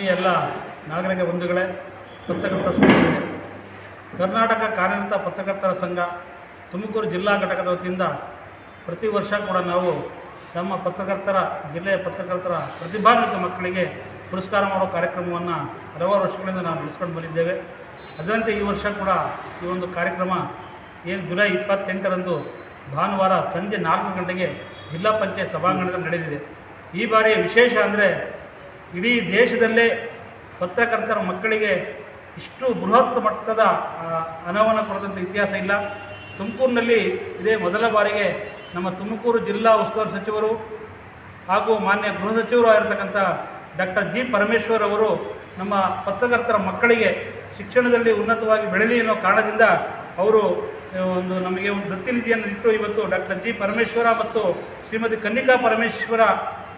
ಈ ಎಲ್ಲ ನಾಗರಿಕ ಬಂಧುಗಳೇ ಪತ್ರಕರ್ತರ ಸ್ನೇಹಿತರೆ ಕರ್ನಾಟಕ ಕಾರ್ಯನಿರತ ಪತ್ರಕರ್ತರ ಸಂಘ, ತುಮಕೂರು ಜಿಲ್ಲಾ ಘಟಕದ ವತಿಯಿಂದ ಪ್ರತಿ ವರ್ಷ ಕೂಡ ನಾವು ನಮ್ಮ ಪತ್ರಕರ್ತರ, ಜಿಲ್ಲೆಯ ಪತ್ರಕರ್ತರ ಪ್ರತಿಭಾನ್ವಿತ ಮಕ್ಕಳಿಗೆ ಪುರಸ್ಕಾರ ಮಾಡೋ ಕಾರ್ಯಕ್ರಮವನ್ನು ಹಲವಾರು ವರ್ಷಗಳಿಂದ ನಾವು ನಡೆಸ್ಕೊಂಡು ಬಂದಿದ್ದೇವೆ. ಅದರಂತೆ ಈ ವರ್ಷ ಕೂಡ ಈ ಒಂದು ಕಾರ್ಯಕ್ರಮ ಏನು ಜುಲೈ ಇಪ್ಪತ್ತೆಂಟರಂದು ಭಾನುವಾರ ಸಂಜೆ ನಾಲ್ಕು ಗಂಟೆಗೆ ಜಿಲ್ಲಾ ಪಂಚಾಯತ್ ಸಭಾಂಗಣದಲ್ಲಿ ನಡೆದಿದೆ. ಈ ಬಾರಿಯ ವಿಶೇಷ ಅಂದರೆ ಇಡೀ ದೇಶದಲ್ಲೇ ಪತ್ರಕರ್ತರ ಮಕ್ಕಳಿಗೆ ಇಷ್ಟು ಬೃಹತ್ ಮಟ್ಟದ ಹಣವನ್ನು ಕೊಡದಂಥ ಇತಿಹಾಸ ಇಲ್ಲ. ತುಮಕೂರಿನಲ್ಲಿ ಇದೇ ಮೊದಲ ಬಾರಿಗೆ ನಮ್ಮ ತುಮಕೂರು ಜಿಲ್ಲಾ ಉಸ್ತುವಾರಿ ಸಚಿವರು ಹಾಗೂ ಮಾನ್ಯ ಗೃಹ ಸಚಿವರು ಆಗಿರ್ತಕ್ಕಂಥ ಡಾಕ್ಟರ್ ಜಿ ಪರಮೇಶ್ವರ್ ಅವರು ನಮ್ಮ ಪತ್ರಕರ್ತರ ಮಕ್ಕಳಿಗೆ ಶಿಕ್ಷಣದಲ್ಲಿ ಉನ್ನತವಾಗಿ ಬೆಳಲಿ ಅನ್ನೋ ಕಾರಣದಿಂದ ಅವರು ಒಂದು ನಮಗೆ ಒಂದು ದತ್ತಿ ನಿಧಿಯನ್ನು ಇಟ್ಟು ಇವತ್ತು ಡಾಕ್ಟರ್ ಜಿ ಪರಮೇಶ್ವರ ಮತ್ತು ಶ್ರೀಮತಿ ಕನ್ನಿಕಾ ಪರಮೇಶ್ವರ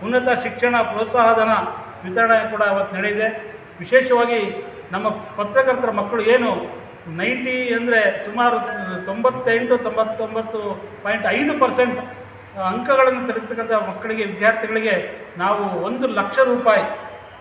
ಉನ್ನತ ಶಿಕ್ಷಣ ಪ್ರೋತ್ಸಾಹಧನ ವಿತರಣೆ ಕೂಡ ಅವತ್ತು ನಡೆಯಿದೆ ವಿಶೇಷವಾಗಿ ನಮ್ಮ ಪತ್ರಕರ್ತರ ಮಕ್ಕಳು ಏನು ನೈಂಟಿ ಅಂದರೆ ಸುಮಾರು ತೊಂಬತ್ತೆಂಟು, ತೊಂಬತ್ತೊಂಬತ್ತು ಪಾಯಿಂಟ್ ಐದು ಪರ್ಸೆಂಟ್ ಅಂಕಗಳನ್ನು ತೆಗೆದುತಕ್ಕಂಥ ಮಕ್ಕಳಿಗೆ, ವಿದ್ಯಾರ್ಥಿಗಳಿಗೆ ನಾವು ಒಂದು ಲಕ್ಷ ರೂಪಾಯಿ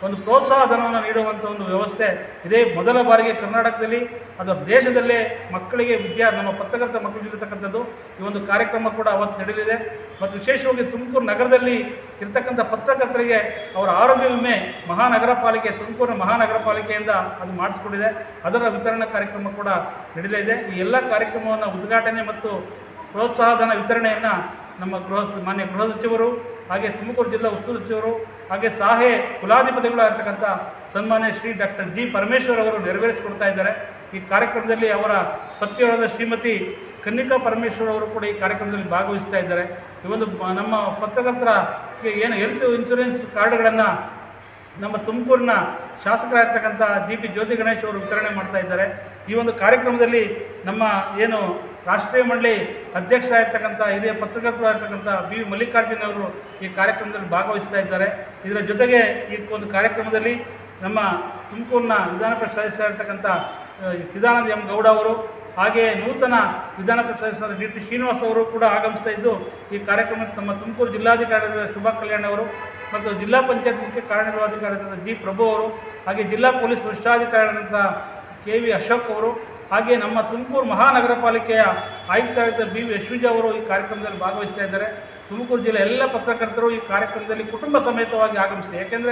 ಒಂದು ಪ್ರೋತ್ಸಾಹ ಧನವನ್ನು ನೀಡುವಂಥ ಒಂದು ವ್ಯವಸ್ಥೆ ಇದೇ ಮೊದಲ ಬಾರಿಗೆ ಕರ್ನಾಟಕದಲ್ಲಿ ಅದರ ದೇಶದಲ್ಲೇ ಮಕ್ಕಳಿಗೆ ವಿದ್ಯಾ ನಮ್ಮ ಪತ್ರಕರ್ತ ಮಕ್ಕಳಿಗೆ ಇರತಕ್ಕಂಥದ್ದು ಈ ಒಂದು ಕಾರ್ಯಕ್ರಮ ಕೂಡ ಅವತ್ತು ನಡೆಯಲಿದೆ. ಮತ್ತು ವಿಶೇಷವಾಗಿ ತುಮಕೂರು ನಗರದಲ್ಲಿ ಇರ್ತಕ್ಕಂಥ ಪತ್ರಕರ್ತರಿಗೆ ಅವರ ಆರೋಗ್ಯ ವಿಮೆ ಮಹಾನಗರ ಪಾಲಿಕೆ ತುಮಕೂರು ಮಹಾನಗರ ಪಾಲಿಕೆಯಿಂದ ಅದು ಮಾಡಿಸ್ಕೊಂಡಿದೆ. ಅದರ ವಿತರಣಾ ಕಾರ್ಯಕ್ರಮ ಕೂಡ ನಡೆಯಲಿದೆ ಈ ಎಲ್ಲ ಕಾರ್ಯಕ್ರಮವನ್ನು ಉದ್ಘಾಟನೆ ಮತ್ತು ಪ್ರೋತ್ಸಾಹಧನ ವಿತರಣೆಯನ್ನು ನಮ್ಮ ಗೃಹ ಮಾನ್ಯ ಗೃಹ ಸಚಿವರು, ಹಾಗೆ ತುಮಕೂರು ಜಿಲ್ಲಾ ಉಸ್ತುವಾರಿ ಸಚಿವರು, ಹಾಗೆ ಸಾಹೆ ಕುಲಾಧಿಪತಿಗಳಾಗಿರ್ತಕ್ಕಂಥ ಸನ್ಮಾನ್ಯ ಶ್ರೀ ಡಾಕ್ಟರ್ ಜಿ ಪರಮೇಶ್ವರ್ ಅವರು ನೆರವೇರಿಸಿಕೊಡ್ತಾ ಇದ್ದಾರೆ. ಈ ಕಾರ್ಯಕ್ರಮದಲ್ಲಿ ಅವರ ಪತ್ನಿಯವರಾದ ಶ್ರೀಮತಿ ಕನ್ನಿಕಾ ಪರಮೇಶ್ವರ್ ಅವರು ಕೂಡ ಈ ಕಾರ್ಯಕ್ರಮದಲ್ಲಿ ಭಾಗವಹಿಸ್ತಾ ಇದ್ದಾರೆ. ಈ ಒಂದು ನಮ್ಮ ಪತ್ರಕರ್ತರ ಏನು ಹೆಲ್ತ್ ಇನ್ಶೂರೆನ್ಸ್ ಕಾರ್ಡ್ಗಳನ್ನು ನಮ್ಮ ತುಮಕೂರಿನ ಶಾಸಕರಾಗಿರ್ತಕ್ಕಂಥ ಜಿ ಪಿ ಜ್ಯೋತಿ ಗಣೇಶ್ ಅವರು ವಿತರಣೆ ಮಾಡ್ತಾ ಇದ್ದಾರೆ. ಈ ಒಂದು ಕಾರ್ಯಕ್ರಮದಲ್ಲಿ ನಮ್ಮ ಏನು ರಾಷ್ಟ್ರೀಯ ಮಂಡಳಿ ಅಧ್ಯಕ್ಷರಾಗಿರ್ತಕ್ಕಂಥ, ಹಿರಿಯ ಪತ್ರಕರ್ತರಾಗಿರ್ತಕ್ಕಂಥ ಬಿ. ವಿ ಮಲ್ಲಿಕಾರ್ಜುನ್ ಅವರು ಈ ಕಾರ್ಯಕ್ರಮದಲ್ಲಿ ಭಾಗವಹಿಸ್ತಾ ಇದ್ದಾರೆ. ಇದರ ಜೊತೆಗೆ ಈ ಒಂದು ಕಾರ್ಯಕ್ರಮದಲ್ಲಿ ನಮ್ಮ ತುಮಕೂರಿನ ವಿಧಾನ ಪರಿಷತ್ ಸದಸ್ಯರಾಗಿರ್ತಕ್ಕಂಥ ಚಿದಾನಂದ ಎಂ. ಗೌಡ ಅವರು ಹಾಗೆಯೇ ನೂತನ ವಿಧಾನ ಪರಿಷತ್ ಸದಸ್ಯರಾದ ಡಿ. ಟಿ. ಶ್ರೀನಿವಾಸ್ ಅವರು ಕೂಡ ಆಗಮಿಸ್ತಾ ಇದ್ದು ಈ ಕಾರ್ಯಕ್ರಮಕ್ಕೆ ನಮ್ಮ ತುಮಕೂರು ಜಿಲ್ಲಾಧಿಕಾರಿಗಳಾದ ಶುಭಾ ಕಲ್ಯಾಣ್ ಅವರು ಮತ್ತು ಜಿಲ್ಲಾ ಪಂಚಾಯತ್ ಮುಖ್ಯ ಕಾರ್ಯನಿರ್ವಾಹಕಾರಿಯಾದ ಜಿ. ಪ್ರಭು ಅವರು ಹಾಗೆ ಜಿಲ್ಲಾ ಪೊಲೀಸ್ ವರಿಷ್ಠಾಧಿಕಾರಿಯಾದಂಥ ಕೆ. ವಿ. ಅಶೋಕ್ ಅವರು ಹಾಗೆ ನಮ್ಮ ತುಮಕೂರು ಮಹಾನಗರ ಪಾಲಿಕೆಯ ಆಯುಕ್ತರಾದ ಬಿ ವಿ ಯಶ್ವಿಜ ಅವರು ಈ ಕಾರ್ಯಕ್ರಮದಲ್ಲಿ ಭಾಗವಹಿಸ್ತಾ ಇದ್ದಾರೆ. ತುಮಕೂರು ಜಿಲ್ಲೆ ಎಲ್ಲ ಪತ್ರಕರ್ತರು ಈ ಕಾರ್ಯಕ್ರಮದಲ್ಲಿ ಕುಟುಂಬ ಸಮೇತವಾಗಿ ಆಗಮಿಸಿದೆ ಯಾಕೆಂದರೆ